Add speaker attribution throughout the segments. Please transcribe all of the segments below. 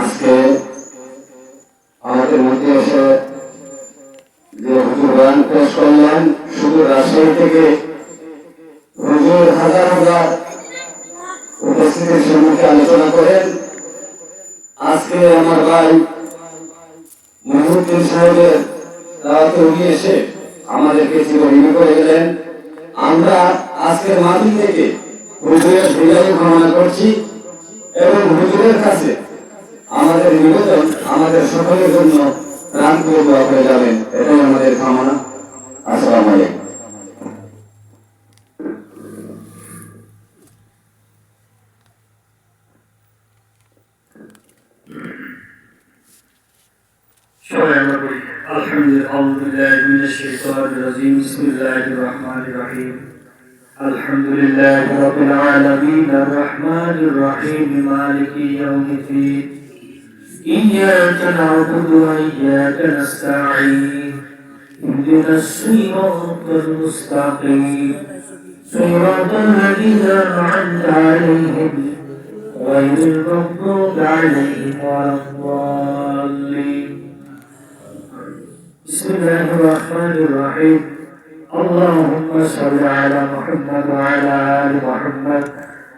Speaker 1: আজকে আমাদের মধ্যে এসে যে হুজুর গান পেশ করলেন, শুধু রাজশাহী থেকে হুজুর হাজার হাজার উপস্থিতির সম্মুখে আলোচনা করেন। আজকে আমার ভাই মহিউদ্দিন সাহেবের দাওয়াতে উনি এসে আমাদেরকে চিরঋণী করে গেলেন। আমরা আজকের মাহফিল থেকে হুজুরের বিদায় কামনা করছি এবং হুজুরের কাছে আমাদের নিবেদন আমাদের সকলের জন্য প্রাণ করে দোয়া করে যাবেন এটাই আমাদের কামনা আসসালামু আলাইকুম
Speaker 2: সবাই আমরা বলি আলহামদুলিল্লাহ আউযু বিল্লাহি মিনাশ শাইতানির রাজিম বিসমিল্লাহির রহমানির রহিম আলহামদুলিল্লাহি রাব্বিল আলামিন আর রহমানির রহিম মালিকি ইয়াউমিদ্দিন إياك نعبد وإياك نستعين. اهدنا الصراط المستقيم. صراط الذين أنعمت عليهم غير المغضوب عليهم ولا الضالين. بسم الله الرحمن الرحيم. اللهم صل على محمد وعلى آل محمد.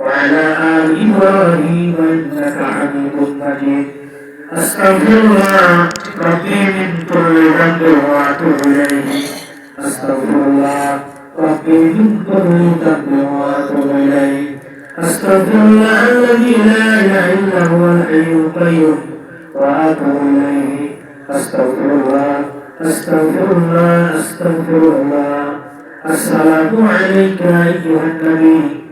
Speaker 2: وعلى آل إبراهيم إنك حميد مجيد أستغفر الله ربي من كل ذنب وأتوب إليه أستغفر الله ربي من كل ذنب وأتوب إليه أستغفر الله الذي لا إله إلا هو الحي القيوم وأتوب إليه أستغفر الله أستغفر الله أستغفر الله السلام عليك أيها النبي ورحمة الله وبركاته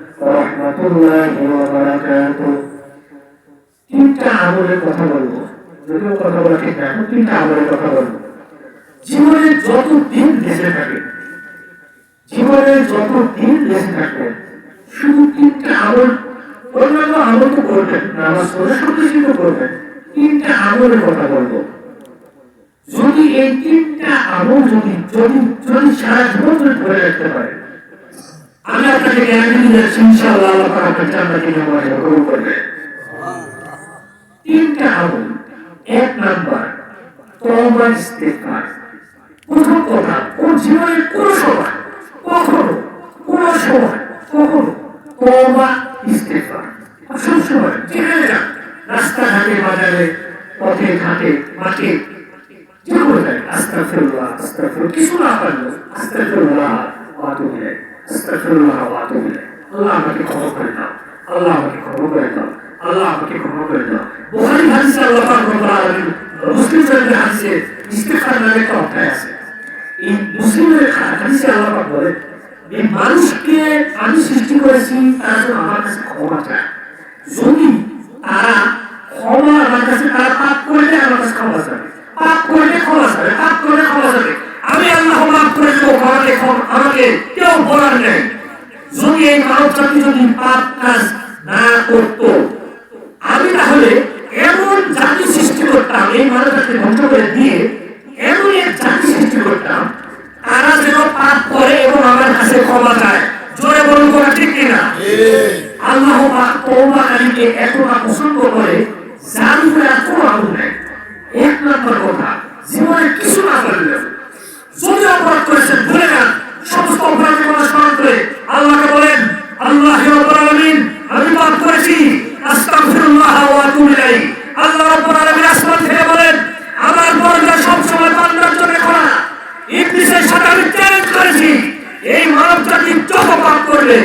Speaker 2: তিনটা আমলের কথা বলব। যদিও কথা বলা ঠিক না তিনটা আমলের কথা বলব। যত দিন বেঁচে থাকে যত দিন বেঁচে শুধু তিনটা আমল, অন্যান্য আমল তো করবেন, নামাজ পড়ে সব কিছু তো করবেন, তিনটা আমলের কথা বলব। যদি এই তিনটা আমল যদি যদি যদি সারা জীবন ধরে রাখতে পারে আমি আপনাকে গ্যারান্টি দিয়ে ইনশাআল্লাহ আল্লাহ পাক আপনার জান্নাতে নেওয়ার গ্রহণ করবে। তিনটা আমল এক নাম্বার, তওবা ইস্তেগফার। প্রথম কথা, কোন জীবনের কোন সময়, কখনো, কোন সময়, কখনো তওবা ইস্তেগফার। সব সময় যেখানে যান, রাস্তাঘাটে, বাজারে, পথে, ঘাটে, মাঠে যেগুলো যায় আস্তাগফিরুল্লাহ আস্তাগফিরুল্লাহ, কিছু না পারল আস্তাগফিরুল্লাহ আতুবু ইলাইহি আল্লাহ আমাকে করে আল্লাহ আমাকে করে করে এই মুসলিমের আমি সৃষ্টি করেছি তারা যেন কাছে ক্ষমা চায় যদি তারা ক্ষমা আমার কাছে তারা পাপ করলে আমার কাছে ক্ষমা চাবে পাপ করলে ক্ষমা চাবে পাপ করলে ক্ষমা চাবে আমি আল্লাহ মাফ করে দেবো আমাকে আমাকে কেউ বলার নেই। যদি এই মানব জাতি যদি পাপ কাজ না করত, আমি তাহলে এমন জাতি সৃষ্টি করতাম, এই মানব জাতি ধ্বংস করে দিয়ে এমন এক জাতি সৃষ্টি করতাম, তারা যেন পাপ করে এবং আমার কাছে ক্ষমা চায়। জোরে বলুন করা ঠিক কিনা আল্লাহ পাক তওবাকারীকে এতটা পছন্দ করে আর কোনো আমল নেই। এক নম্বর কথা, জীবনে কিছু না করলেও যদি অপরাধ করেছেন, ভুলে যান। সমস্ত অপরাধের কথা স্মরণ করে। আল্লাহকে বলেন, আল্লাহ আলামিন, আমি পাপ করেছি। আস্তাগফিরুল্লাহ ওয়া আতুবু ইলাইহি। আল্লাহ রাব্বুল আলামিন আসমান থেকে বলেন, আমার দরজা সব সময় বান্দার জন্য খোলা ইবলিসের সাথে আমি চ্যালেঞ্জ করেছি। এই মানব জাতি যত পাপ করবে,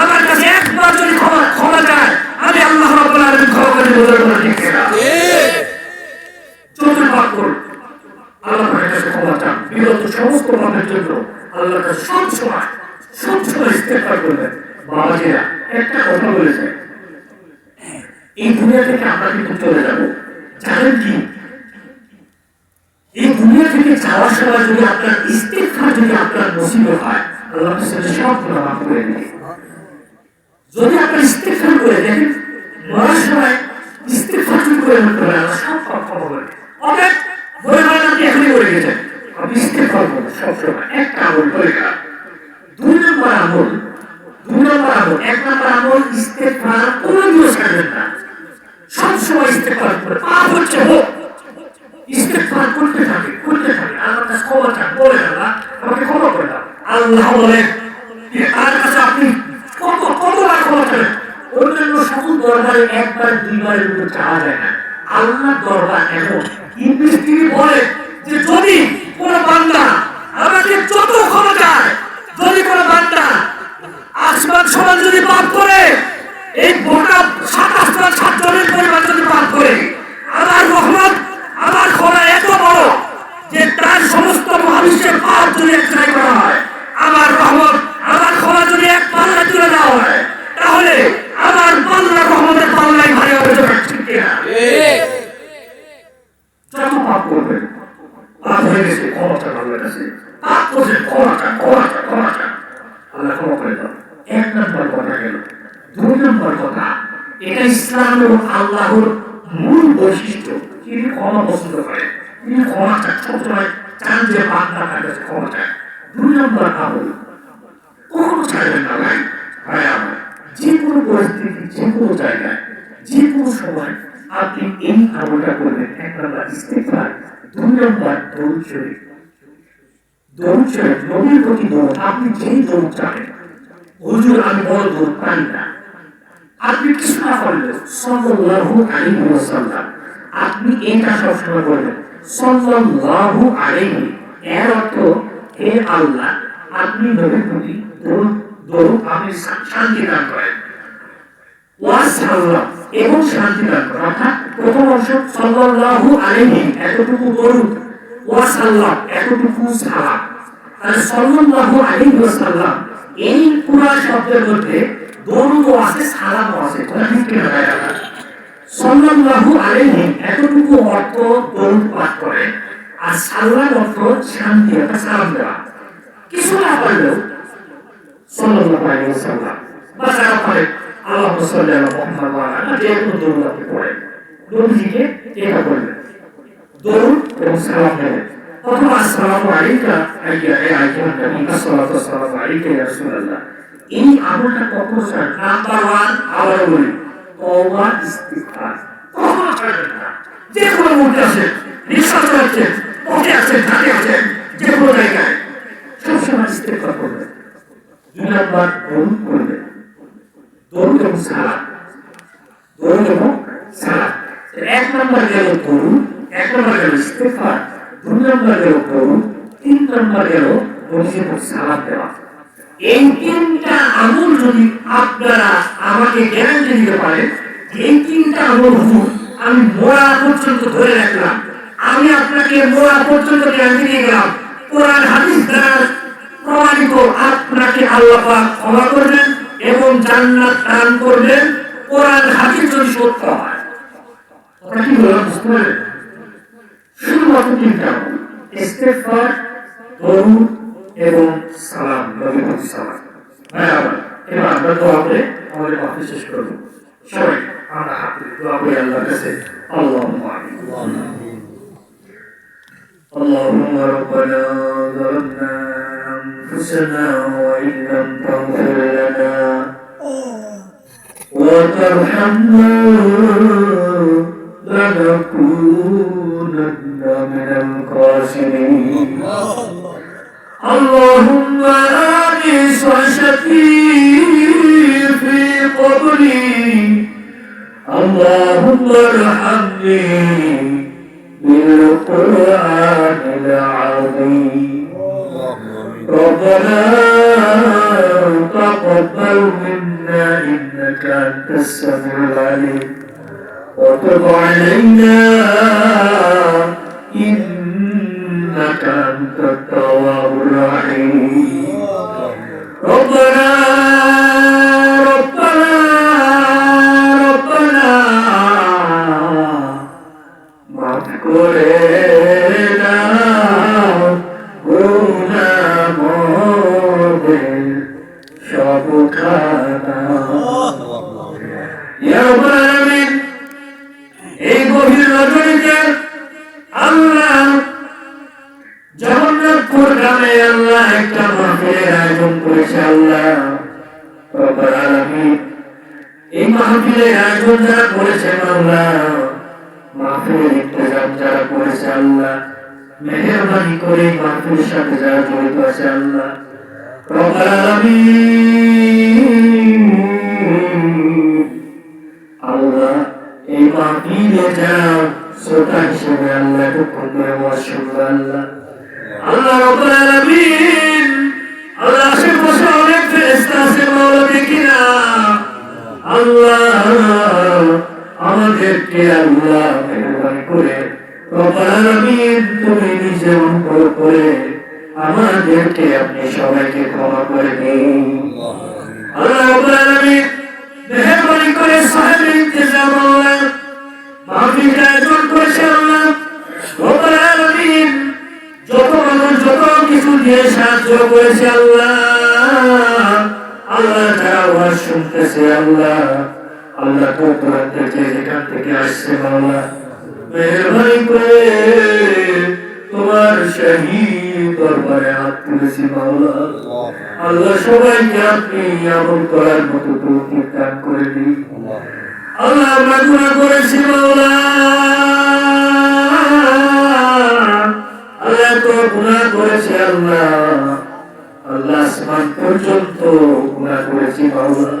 Speaker 2: আমার কাছে একবার যদি ক্ষমা ক্ষমা চায় আমি আল্লাহ রাব্বুল আলামিন ক্ষমা করে দেবো বলে ঠিক কিনা? যত পাপ করুন আল্লাহ পাকের কাছে ক্ষমা চান বিগত সমস্ত পাপের জন্য এই দুনিয়া থেকে আমরা কিন্তু চলে যাব জানেন কি এই দুনিয়া থেকে যাওয়ার সময় যদি আপনার ইস্তেফার যদি আপনার নসিব হয় আল্লাহ সেটা সব গুণা মাফ করে দেবে যদি আপনার ইস্তেফার করে দেখেন মরার সময় ইস্তেফার যদি করে আল্লাহ সব হয় না আপনি এখনই করে গেছেন আপনি ইস্তেফার সবসময় একটা আমল করে গেলাম দুই নম্বর আমল এক নম্বর আমল ইস্তেফার কোনো দিও ছাড়বেন না সবসময় ইস্তেফার করে পাপ হচ্ছে হোক ইস্তেগফার করতে থাকে করতে থাকে আল্লাহর কাছে ক্ষমা বলে আল্লাহ আমাকে ক্ষমা করে দাও আল্লাহ বলেন যে কাছে আপনি কত কতবার ক্ষমা চান অন্যান্য সকল দরবারে একবার দুইবারের উপর চাওয়া যায় না। আল্লাহ দরবার এমন। ইংলিশ তিনি বলেন যে, যদি কোন বান্দা আমাকে যত ক্ষমা যদি কোন বান্দা আসমান সমান যদি পাপ করে, এই গোটা সাত আসমান সাত জনের পরিমাণ যদি পাপ করে, আমার রহমত, আমার খোলা এত বড় যে, তার সমস্ত মহাবিশ্বের পাপ যদি এক করা হয়, আমার রহমত আমার খোলা যদি এক পাল্লায় তুলে দেওয়া হয় তাহলে আমার পাল্লা রহমতের পাল্লায় ভারী হবে যেটা ঠিক কিনা? যত পাপ করবেন পাপ হয়ে গেছে ক্ষমা চান, আল্লাহর কাছে। পাপ করছে, ক্ষমা চান ক্ষমা চান ক্ষমা চান। আল্লাহ ক্ষমা করে দাও। এক নম্বর কথা গেল, দুই নম্বর কথা, এটা ইসলাম এবং আল্লাহর মূল বৈশিষ্ট্য। তিনি ক্ষমা পছন্দ করেন, তিনি ক্ষমা চান, সবসময় চান যে বান্দা তার কাছে ক্ষমা চান দুই নম্বর আমল কখনো ছাড়বেন না ভাই ভাই আমার যে কোনো পরিস্থিতি যে কোনো জায়গায় যে কোনো সময় আপনি এই আমলটা করবেন এক নম্বর ইস্তেফার দুই নম্বর দরুদ শরীফ শরীফ নবীর প্রতি দরুদ আপনি যেই দরুদ চাবেন হুজুর আমি বড় পারি না। আপনি কিছু না করলেন ওয়াসাল্লাম। আপনি এটা সবসময় আলাইহি। এর অর্থ, হে আল্লাহ, আপনি নবীর প্রতি দরুদ আপনি শান্তি দান করেন। এবং শান্তি দান করেন। অর্থাৎ, প্রথম অংশ, সাল্লাল্লাহু আলাইহি, এতটুকু দরুদ। ওয়াসাল্লাম, এতটুকু সালাম। তাহলে সাল্লাল্লাহু এই পুরা শব্দের মধ্যে দরুদও আছে সালামও আছে? সাল্লাল্লাহু আলাইহি এতটুকু অর্থ দরুদ পাঠ করে, আর সাল্লাম অর্থ শান্তি, অর্থাৎ সালাম দেওয়া। কিছু না পারলেও সাল্লাল্লাহু আলাইহি বা যারা পারে আল্লাহু সাল্লি আলা মুহাম্মদ ওয়া দরুদ এটা বলবেন দরুদ এবং সালাম দেবেন অথবা আসসালামু আলাইকা আইয়া এ আইয়ুহান নবী আসসালাতু ওয়াসসালামু আলাইকা ইয়া রাসূলুল্লাহ এই আমলটা কখনো ছাড় নাম্বার ওয়ান আবার বলি তওবা ইস্তিগফার যে কোনো মুহূর্তে আছে রিক্সা চালাচ্ছেন পথে আছেন ঘাটে আছেন যে কোনো জায়গায় সবসময় ইস্তিগফার করবেন দুই নাম্বার দরুদ করবেন দরুদ এবং সালাম দরুদ এবং সালাম এক নম্বর গেল দরুদ এক নম্বর গেল দুই নম্বর দরুদ তিন নম্বর দরুদ সালাম দেওয়া। এই তিনটা আমল যদি আপনারা আমাকে গ্যারান্টি দিতে পারেন এই তিনটা আমল হুজুর আমি মোড়া পর্যন্ত ধরে রাখলাম। আমি আপনাকে মোড়া পর্যন্ত গ্যারান্টি দিয়ে গেলাম। কোরআন, হাদিস দ্বারা প্রমাণিত আপনাকে আল্লাহ ক্ষমা করবেন এবং জান্নাত দান করবেন। কোরআন, হাদিস যদি সত্য হয়। কথা কি বললাম? বুঝতে পারলেন? শুধুমাত্র তিনটা আমল ইস্তেগফার দরুদ এবং সালাম নবী প্রতি সালাম হ্যাঁ আবার এবার আমরা দোয়া করে আমাদের কথা শেষ করবো সবাই আমরা হাত তুলে দোয়া করি আল্লাহর কাছে আল্লাহুম্মা আমিন اللهم ربنا ظلمنا أنفسنا وإن لم تغفر لنا وترحمنا لنكونن من الخاسرين اللهم آنس وشفي في قبري. اللهم ارحمني بالقرآن العظيم. ربنا تقبل منا إنك أنت السميع العليم. وتب علينا إنك أنت التواب الرحيم ربنا ربنا ربنا যারা করেছে আল্লাহ। মেহরবানি করে মাহফিলের সাথে যারা জড়িত আছে আল্লাহ। আমাদেরকে আল্লাহ করে তুমি নিজে অনুগ্রহ করে আমাদেরকে আপনি সবাইকে ক্ষমা করে দিন। আল্লাহ মেহরবানি করে সাহেব ইন্তজাম আল্লাহ আয়োজন করেছে আল্লাহ। রব্বুল আলামিন যত মানুষ যত কিছু দিয়ে সাহায্য করেছে আল্লাহ। আল্লাহ যারা ওয়াজ শুনতেছে আল্লাহ আল্লাহ তো দূরান থেকে যেখান থেকে আসছে মাওলা তোমার শহীদ আল্লাহ সবাইকে আপনি আমল করার মতো তৌফিক দান করে দিন। আল্লাহ আমরা গুনাহ করেছি আল্লাহ তো গুনাহ করেছে আল্লাহ। আল্লাহ পর্যন্ত গুনাহ করেছি মাওলা।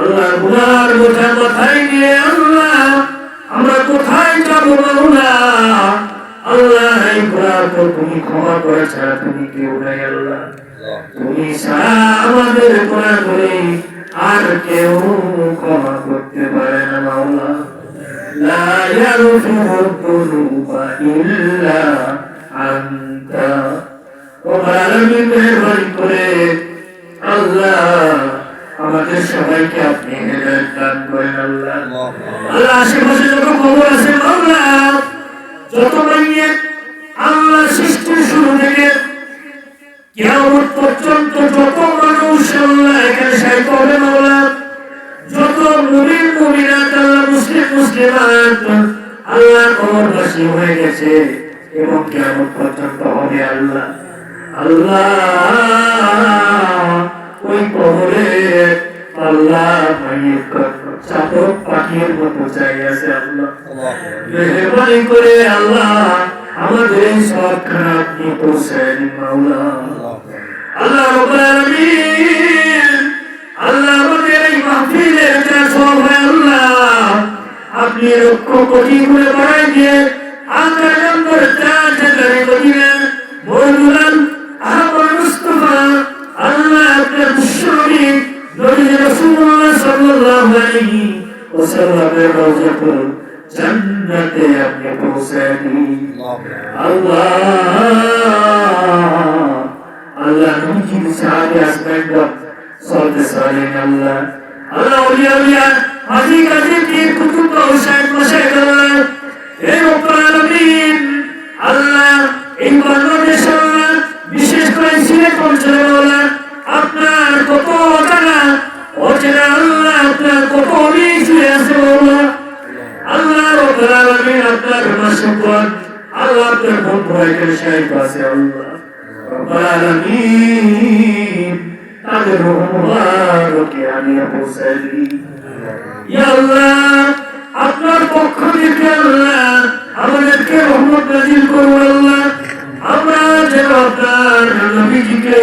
Speaker 2: আল্লাহ গুনার বোঝা মাথায় নিয়ে আল্লাহ আমরা কোথায় যাব না? আল্লাহ তুমি ক্ষমা করে ছাড়া তুমি কেউ নাই আল্লাহ। তুমি ছাড়া আমাদের গুণাগুলি আর কেউ ক্ষমা করতে পারে না মাওলা। আল্লাহ আমাদের সবাইকে আপনি হেদায়েত দান করেন আল্লাহ। আল্লাহ আশেপাশে যত খবর আছে মাওলা যত মাইয়ে আল্লাহ সৃষ্টির শুরু থেকে কিয়ামত পর্যন্ত যত মানুষ আল্লাহ এখানে সাহিত্য হবে মাওলা যত মুমিন মুমিনাত আল্লাহ মুসলিম মুসলিমাত আল্লাহ কবরবাসী হয়ে গেছে এবং কিয়ামত পর্যন্ত হবে আল্লাহ। আল্লাহ। ওই কবরে আল্লাহ চাতক পাখির মতো চাই আছে আল্লাহ। মেহরবানি করে আল্লাহ, আমাদের সব খারাপ পৌঁছায় মাওলা। আল্লাহ আল্লাহ আমাদের এই যা সব হয় আল্লাহ, আপনি লক্ষ কোটি করে বাড়াই দিয়ে আল্লাহ নম্বর আল্লাহ আল্লাহ। আল্লাহ ওলিয়া ওলিয়া হাজি গাজি পীর কুতুব মাশাইখ আল্লাহ এই রব্বুল বিশেষ করে সিলেট আপনার কত অচেনা আল্লাহ আপনার কত শুয়ে আছে আল্লাহ রব্বুল আলামিন আপনার মাসুকত আপনার পক্ষ থেকে আল্লাহ আমাদেরকে রহমত নাজিল করুন আল্লাহ। আমরা যেন আপনার নবীজিকে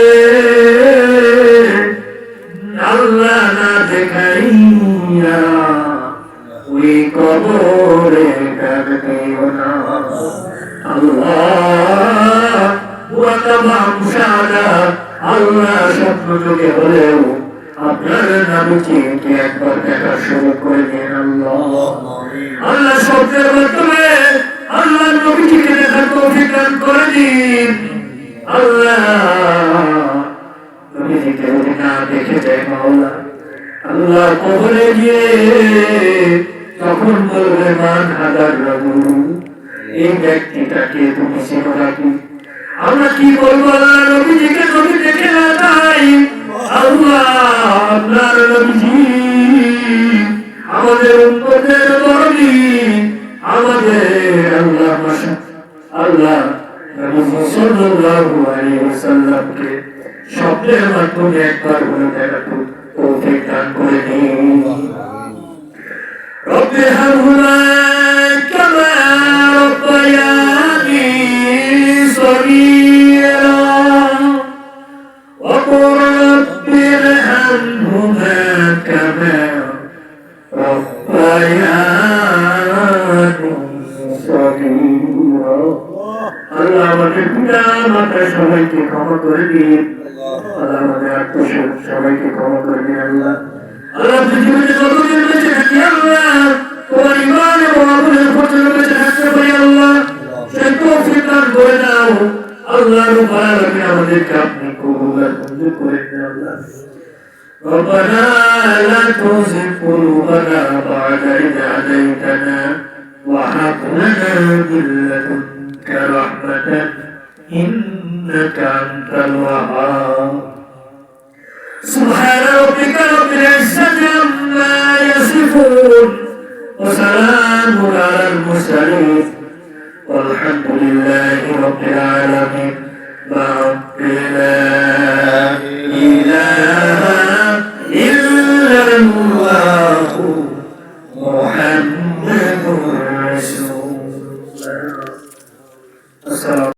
Speaker 2: আল্লাহ না দেখাইয়া ওই কবরে কাটতেও না। আল্লাহ স্বপ্ন যুগে হলেও আপনার নামটিকে একবার দেখা শুরু করে আল্লাহ। আল্লাহ শব্দের মাধ্যমে আল্লাহ নবীজিকে দেখার তৌফিক দান করে দিন। আল্লাহ নবীজিকে যদি না দেখে যায় মাওলা। আল্লাহ কবরে গিয়ে তখন বলবে, মান হাজার রঘু এই ব্যক্তি আমরা কি বলব? আল্লাহ নবীজিকে নবী আপনার নবীজি, আমাদের উন্নতের বরণী আমাদের আল্লাহ আল্লাহ শব্দের মাধ্যমে একবার বলে দেখাতো করে দিন। আল্লাহ আমাদের পিতা মাতা সবাইকে ক্ষমা করে দিন আল্লাহ আমাদের আত্মীয় সবাইকে ক্ষমা করে দিন আল্লাহ আল্লাহ পৃথিবীতে যতদিন বেঁচে থাকি আল্লাহ তোমার ইমান এবং আমলের পর্যন্ত বেঁচে থাকতে পারি আল্লাহ সেই তৌফিক দান করে দাও আল্লাহ রব্বুল আলামিন আমাদেরকে আপনি কবুল আর মঞ্জুর করে দিন আল্লাহ ربنا لا تزغ قلوبنا بعد إذ هديتنا وحقنا من لدنك رحمة إنك أنت الوهاب. سبحان ربك رب العزة عما يصفون وسلام على المرسلين. والحمد لله رب العالمين. رب لا إله সালাম